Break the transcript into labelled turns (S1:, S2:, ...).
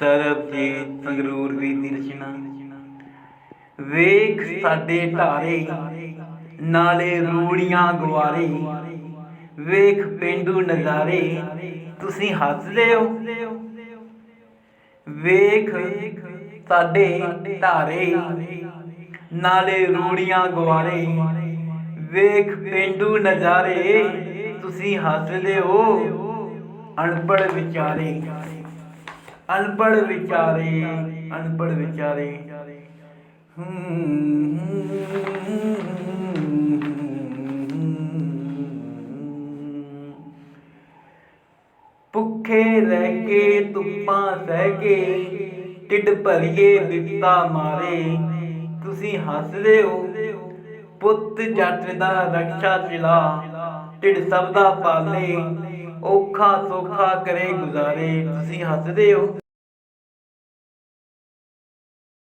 S1: ਸਰਬਜੀਤ ਸੰਗਰੂਰ ਵੀ ਦੀ ਰਚਨਾ ਵੇਖ ਸਾਡੇ ਢਾਰੇ ਨਾਲੇ ਰੂੜੀਆਂ ਗੁਆਰੇ ਵੇਖ ਪਿੰਡੂ ਨਜ਼ਾਰੇ, ਤੁਸੀਂ ਹੱਸਦੇ ਹੋ। ਵੇਖ ਸਾਡੇ ਢਾਰੇ ਨਾਲੇ ਰੂੜੀਆਂ ਗੁਆਰੇ ਵੇਖ ਪਿੰਡੂ ਨਜ਼ਾਰੇ, ਤੁਸੀਂ ਹੱਸਦੇ ਹੋ। ਅਨਪੜ ਵਿਚਾਰੇ। ਅਨਪੜ ਵਿਚਾਰੇ ਅਨਪੜ ਵਿਚਾਰੇ। ਭੁੱਖੇ ਰਹਿ ਕੇ, ਧੁੱਪਾਂ ਸਹਿ ਕੇ, ਢਿੱਡ ਭਰੀਏ, ਬਿਪਤਾ ਮਾਰੇ। ਤੁਸੀਂ ਹੱਸਦੇ ਹੋ, ਪੁੱਤ ਜੱਟ ਦਾ ਰਕਸ਼ਾ ਚਿਲਾ ਢਿੱਡ ਸਭ ਦਾ ਪਾਲੇ, ਔਖਾ ਸੌਖਾ ਕਰੇ ਗੁਜ਼ਾਰੇ। ਤੁਸੀਂ ਹੱਸਦੇ ਹੋ